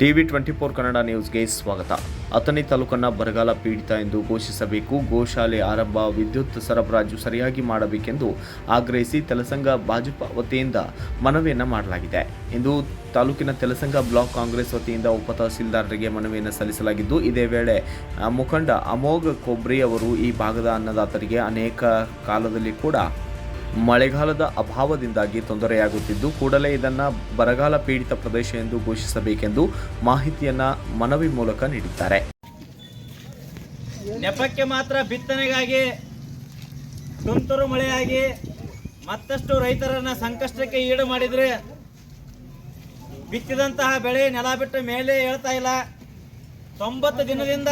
TV twenty four Kannada ನ್ಯೂಸ್ಗೆ ಸ್ವಾಗತ. ಅಥಣಿ ತಾಲೂಕನ್ನ ಬರಗಾಲ ಪೀಡಿತ ಎಂದು ಘೋಷಿಸಬೇಕು. ಗೋಶಾಲೆ ಆರಂಭ, ವಿದ್ಯುತ್ ಸರಬರಾಜು ಸರಿಯಾಗಿ ಮಾಡಬೇಕೆಂದು ಆಗ್ರಹಿಸಿ ತೆಲಸಂಗ ಭಾಜಪ ವತಿಯಿಂದ ಮನವಿಯನ್ನು ಮಾಡಲಾಗಿದೆ. ಎಂದು ತಾಲೂಕಿನ ತೆಲಸಂಗ ಬ್ಲಾಕ್ ಕಾಂಗ್ರೆಸ್ ವತಿಯಿಂದ ಉಪ ತಹಸೀಲ್ದಾರರಿಗೆ ಮನವಿಯನ್ನು ಸಲ್ಲಿಸಲಾಗಿದ್ದು, ಇದೇ ವೇಳೆ ಮುಖಂಡ ಅಮೋಘ ಕೊಬ್ರಿ ಅವರು ಈ ಭಾಗದ ಅನ್ನದಾತರಿಗೆ ಅನೇಕ ಕಾಲದಲ್ಲಿ ಕೂಡ ಮಳೆಗಾಲದ ಅಭಾವದಿಂದಾಗಿ ತೊಂದರೆಯಾಗುತ್ತಿದ್ದು, ಕೂಡಲೇ ಇದನ್ನು ಬರಗಾಲ ಪೀಡಿತ ಪ್ರದೇಶ ಎಂದು ಘೋಷಿಸಬೇಕೆಂದು ಮಾಹಿತಿಯನ್ನು ಮನವಿ ಮೂಲಕ ನೀಡಿದ್ದಾರೆ. ನೆಪಕ್ಕೆ ಮಾತ್ರ ಬಿತ್ತನೆಗಾಗಿ, ತುಂತುರು ಮಳೆಯಾಗಿ ಮತ್ತಷ್ಟು ರೈತರನ್ನ ಸಂಕಷ್ಟಕ್ಕೆ ಈಡು ಮಾಡಿದರೆ, ಬಿತ್ತಿದಂತಹ ಬೆಳೆ ನೆಲ ಬಿಟ್ಟು ಮೇಲೆ ಹೇಳ್ತಾ ಇಲ್ಲ. ತೊಂಬತ್ತು ದಿನದಿಂದ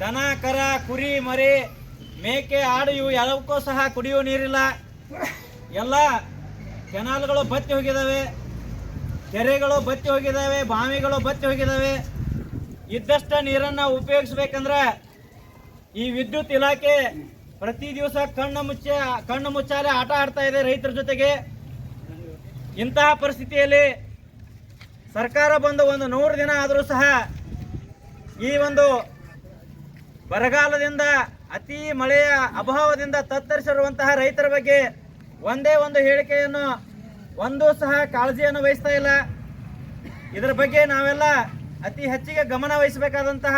ದನ, ಕರ, ಕುರಿ, ಮರಿ, ಮೇಕೆ, ಆಡು ಇವು ಎಲ್ಲವಕ್ಕೂ ಸಹ ಕುಡಿಯುವ ನೀರಿಲ್ಲ. ಎಲ್ಲ ಕೆನಾಲ್ಗಳು ಬತ್ತಿ ಹೋಗಿದ್ದಾವೆ, ಕೆರೆಗಳು ಬತ್ತಿ ಹೋಗಿದ್ದಾವೆ, ಬಾವಿಗಳು ಬತ್ತಿ ಹೋಗಿದ್ದಾವೆ. ಇದ್ದಷ್ಟು ನೀರನ್ನು ಉಪಯೋಗಿಸ್ಬೇಕಂದ್ರೆ ಈ ವಿದ್ಯುತ್ ಇಲಾಖೆ ಪ್ರತಿ ದಿವಸ ಕಣ್ಣು ಮುಚ್ಚಿ, ಕಣ್ಣು ಮುಚ್ಚಾಲೆ ಆಟ ಆಡ್ತಾ ಇದೆ ರೈತರ ಜೊತೆಗೆ. ಇಂತಹ ಪರಿಸ್ಥಿತಿಯಲ್ಲಿ ಸರ್ಕಾರ ಬಂದು ಒಂದು ನೂರು ದಿನ ಆದರೂ ಸಹ ಈ ಒಂದು ಬರಗಾಲದಿಂದ ಅತಿ ಮಳೆಯ ಅಭಾವದಿಂದ ತತ್ತರಿಸಿರುವಂತಹ ರೈತರ ಬಗ್ಗೆ ಒಂದೇ ಒಂದು ಹೇಳಿಕೆಯನ್ನು ಒಂದು ಸಹ ಕಾಳಜಿಯನ್ನು ವಹಿಸ್ತಾ ಇಲ್ಲ. ಇದರ ಬಗ್ಗೆ ನಾವೆಲ್ಲ ಅತಿ ಹೆಚ್ಚಿಗೆ ಗಮನ ವಹಿಸಬೇಕಾದಂತಹ,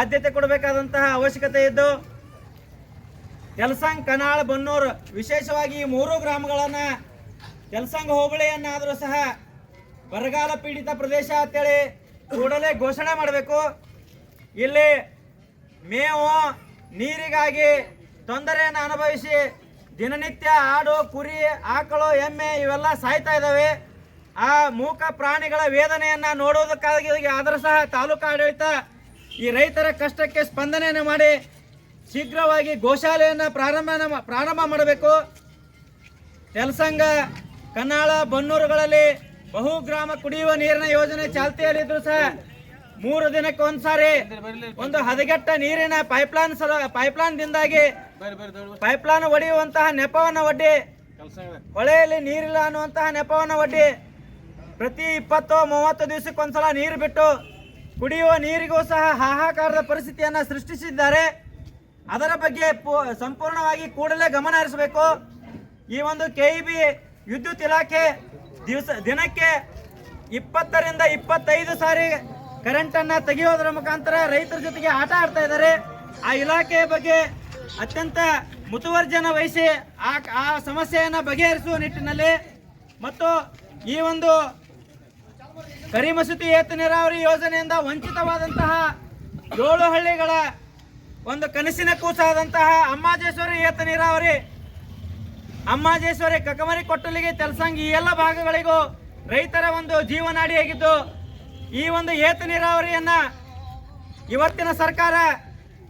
ಆದ್ಯತೆ ಕೊಡಬೇಕಾದಂತಹ ಅವಶ್ಯಕತೆ ಇದ್ದು ಕೆಲಸಂಗ್ ಕನಾಳ್ ಬನ್ನೂರು, ವಿಶೇಷವಾಗಿ ಈ ಮೂರು ಗ್ರಾಮಗಳನ್ನು ಕೆಲಸಂಗ್ ಹೋಬಳಿಯನ್ನಾದರೂ ಸಹ ಬರಗಾಲ ಪೀಡಿತ ಪ್ರದೇಶ ಅಂತೇಳಿ ಕೂಡಲೇ ಘೋಷಣೆ ಮಾಡಬೇಕು. ಇಲ್ಲಿ ಮೇವು ನೀರಿಗಾಗಿ ತೊಂದರೆಯನ್ನು ಅನುಭವಿಸಿ ದಿನನಿತ್ಯ ಆಡು, ಕುರಿ, ಆಕಳು, ಎಮ್ಮೆ ಇವೆಲ್ಲ ಸಾಯ್ತಾ ಇದ್ದಾವೆ. ಆ ಮೂಕ ಪ್ರಾಣಿಗಳ ವೇದನೆಯನ್ನು ನೋಡುವುದಕ್ಕಾಗಿ ಆದರೂ ಸಹ ತಾಲೂಕು ಆಡಳಿತ ಈ ರೈತರ ಕಷ್ಟಕ್ಕೆ ಸ್ಪಂದನೆಯನ್ನು ಮಾಡಿ ಶೀಘ್ರವಾಗಿ ಗೋಶಾಲೆಯನ್ನು ಪ್ರಾರಂಭ ಪ್ರಾರಂಭ ಮಾಡಬೇಕು. ತೆಲಸಂಗ, ಕನ್ನಾಳ, ಬನ್ನೂರುಗಳಲ್ಲಿ ಬಹುಗ್ರಾಮ ಕುಡಿಯುವ ನೀರಿನ ಯೋಜನೆ ಚಾಲ್ತಿಯಲ್ಲಿದ್ದರೂ ಸಹ ಮೂರು ದಿನಕ್ಕೆ ಒಂದ್ಸಾರಿ ಒಂದು ಹದಗೆಟ್ಟ ನೀರಿನ ಪೈಪ್ಲೈನ್ ಸಲ ಪೈಪ್ಲೈನ್ ದಿಂದಾಗಿ ಪೈಪ್ಲೈನ್ ಒಡೆಯುವಂತಹ ನೆಪವನ್ನು ಒಡ್ಡಿ. ಹೊಳೆಯಲ್ಲಿ ನೀರಿಲ್ಲ ಅನ್ನುವಂತಹ ನೆಪವನ್ನು ಒಡ್ಡಿ. ಪ್ರತಿ ಇಪ್ಪತ್ತು ಮೂವತ್ತು ದಿವಸಕ್ಕೊಂದ್ಸಲ ನೀರು ಬಿಟ್ಟು ಕುಡಿಯುವ ನೀರಿಗೂ ಸಹ ಹಾಹಾಕಾರದ ಪರಿಸ್ಥಿತಿಯನ್ನು ಸೃಷ್ಟಿಸಿದ್ದಾರೆ. ಅದರ ಬಗ್ಗೆ ಸಂಪೂರ್ಣವಾಗಿ ಕೂಡಲೇ ಗಮನ ಹರಿಸಬೇಕು. ಈ ಒಂದು ಕೆ ಇ ಬಿ ವಿದ್ಯುತ್ ಇಲಾಖೆ ದಿವಸ ದಿನಕ್ಕೆ ಇಪ್ಪತ್ತರಿಂದ ಇಪ್ಪತ್ತೈದು ಸಾರಿ ಕರೆಂಟನ್ನು ತೆಗೆಯೋದ್ರ ಮುಖಾಂತರ ರೈತರ ಜೊತೆಗೆ ಆಟ ಆಡ್ತಾ ಇದ್ದಾರೆ. ಆ ಇಲಾಖೆಯ ಬಗ್ಗೆ ಅತ್ಯಂತ ಮುತುವರ್ಜನ ವಹಿಸಿ ಆ ಆ ಸಮಸ್ಯೆಯನ್ನು ಬಗೆಹರಿಸುವ ನಿಟ್ಟಿನಲ್ಲಿ ಮತ್ತು ಈ ಒಂದು ಕರಿಮಸೂತಿ ಏತ ನೀರಾವರಿ ಯೋಜನೆಯಿಂದ ವಂಚಿತವಾದಂತಹ ಏಳು ಹಳ್ಳಿಗಳ ಒಂದು ಕನಸಿನ ಕೂಸಾದಂತಹ ಅಮ್ಮಾಜೇಶ್ವರಿ ಏತ ನೀರಾವರಿ, ಅಮ್ಮಾಜೇಶ್ವರಿ ಕಕಮರಿ ಕೊಟ್ಟಲಿಗೆ ತೆಲಸಂಗಿ ಈ ಎಲ್ಲ ಭಾಗಗಳಿಗೂ ರೈತರ ಒಂದು ಜೀವನಾಡಿಯಾಗಿದ್ದು ಈ ಒಂದು ಏತ ನೀರಾವರಿಯನ್ನ ಇವತ್ತಿನ ಸರ್ಕಾರ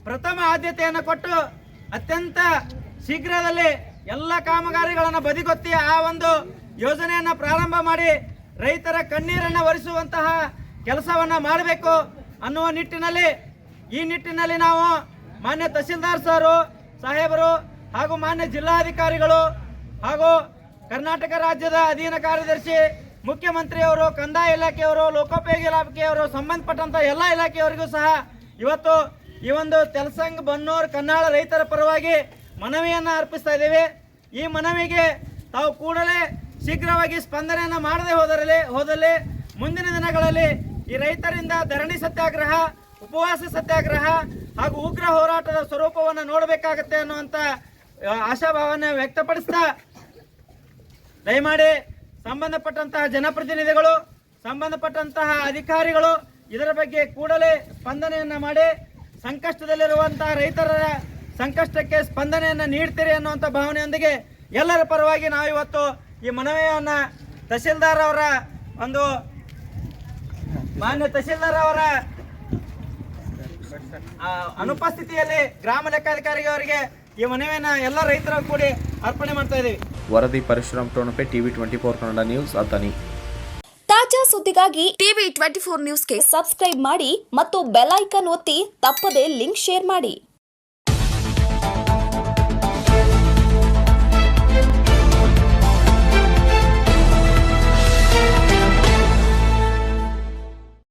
ಪ್ರಥಮ ಆದ್ಯತೆಯನ್ನು ಕೊಟ್ಟು ಅತ್ಯಂತ ಶೀಘ್ರದಲ್ಲಿ ಎಲ್ಲ ಕಾಮಗಾರಿಗಳನ್ನು ಬದಿಗೊತ್ತಿ ಆ ಒಂದು ಯೋಜನೆಯನ್ನ ಪ್ರಾರಂಭ ಮಾಡಿ ರೈತರ ಕಣ್ಣೀರನ್ನು ಒರೆಸುವಂತಹ ಕೆಲಸವನ್ನ ಮಾಡಬೇಕು ಅನ್ನುವ ನಿಟ್ಟಿನಲ್ಲಿ ಈ ನಿಟ್ಟಿನಲ್ಲಿ ನಾವು ಮಾನ್ಯ ತಹಸೀಲ್ದಾರ್ ಸರು, ಸಾಹೇಬರು ಹಾಗೂ ಮಾನ್ಯ ಜಿಲ್ಲಾಧಿಕಾರಿಗಳು ಹಾಗೂ ಕರ್ನಾಟಕ ರಾಜ್ಯದ ಅಧೀನ ಕಾರ್ಯದರ್ಶಿ ಮುಖ್ಯಮಂತ್ರಿಯವರು, ಕಂದಾಯ ಇಲಾಖೆಯವರು, ಲೋಕೋಪಯೋಗಿ ಇಲಾಖೆಯವರು, ಸಂಬಂಧಪಟ್ಟಂತ ಎಲ್ಲ ಇಲಾಖೆಯವರಿಗೂ ಸಹ ಇವತ್ತು ಈ ಒಂದು ತೆಲಸಂಗ್, ಬನ್ನೂರ್ ಕನ್ನಾಳ ರೈತರ ಪರವಾಗಿ ಮನವಿಯನ್ನು ಅರ್ಪಿಸ್ತಾ ಇದ್ದೇವೆ. ಈ ಮನವಿಗೆ ತಾವು ಕೂಡಲೇ ಶೀಘ್ರವಾಗಿ ಸ್ಪಂದನೆಯನ್ನು ಮಾಡದೆ ಹೋದರಲ್ಲಿ ಹೋದಲ್ಲಿ ಮುಂದಿನ ದಿನಗಳಲ್ಲಿ ಈ ರೈತರಿಂದ ಧರಣಿ ಸತ್ಯಾಗ್ರಹ, ಉಪವಾಸ ಸತ್ಯಾಗ್ರಹ ಹಾಗೂ ಉಗ್ರ ಹೋರಾಟದ ಸ್ವರೂಪವನ್ನು ನೋಡಬೇಕಾಗತ್ತೆ ಅನ್ನುವಂಥ ಆಶಾಭಾವನೆ ವ್ಯಕ್ತಪಡಿಸ್ತಾ ದಯಮಾಡಿ ಸಂಬಂಧಪಟ್ಟಂತಹ ಜನಪ್ರತಿನಿಧಿಗಳು, ಸಂಬಂಧಪಟ್ಟಂತಹ ಅಧಿಕಾರಿಗಳು ಇದರ ಬಗ್ಗೆ ಕೂಡಲೇ ಸ್ಪಂದನೆಯನ್ನ ಮಾಡಿ, ಸಂಕಷ್ಟದಲ್ಲಿರುವಂತಹ ರೈತರ ಸಂಕಷ್ಟಕ್ಕೆ ಸ್ಪಂದನೆಯನ್ನ ನೀಡ್ತೀರಿ ಅನ್ನುವಂಥ ಭಾವನೆಯೊಂದಿಗೆ ಎಲ್ಲರ ಪರವಾಗಿ ನಾವಿವತ್ತು ಈ ಮನವಿಯನ್ನ ತಹಸೀಲ್ದಾರ್ ಅವರ ಒಂದು ಮಾನ್ಯ ತಹಸೀಲ್ದಾರ್ ಅವರ ಅನುಪಸ್ಥಿತಿಯಲ್ಲಿ ಗ್ರಾಮ ಲೆಕ್ಕಾಧಿಕಾರಿ ಅವರಿಗೆ ಈ ಮನವಿಯನ್ನ ಎಲ್ಲ ರೈತರ ಕೂಡಿ ಅರ್ಪಣೆ ಮಾಡ್ತಾ ಇದ್ದೀವಿ. ವರದಿ Parashuram Tonape TV twenty four Kannada news Athani ತಾಜಾ ಸುದ್ದಿಗಾಗಿ ಟಿವಿ ಟ್ವೆಂಟಿ ಫೋರ್ ನ್ಯೂಸ್ಗೆ ಸಬ್ಸ್ಕ್ರೈಬ್ ಮಾಡಿ ಮತ್ತು ಬೆಲ್ ಐಕನ್ ಒತ್ತಿ ತಪ್ಪದೇ ಲಿಂಕ್ ಶೇರ್ ಮಾಡಿ.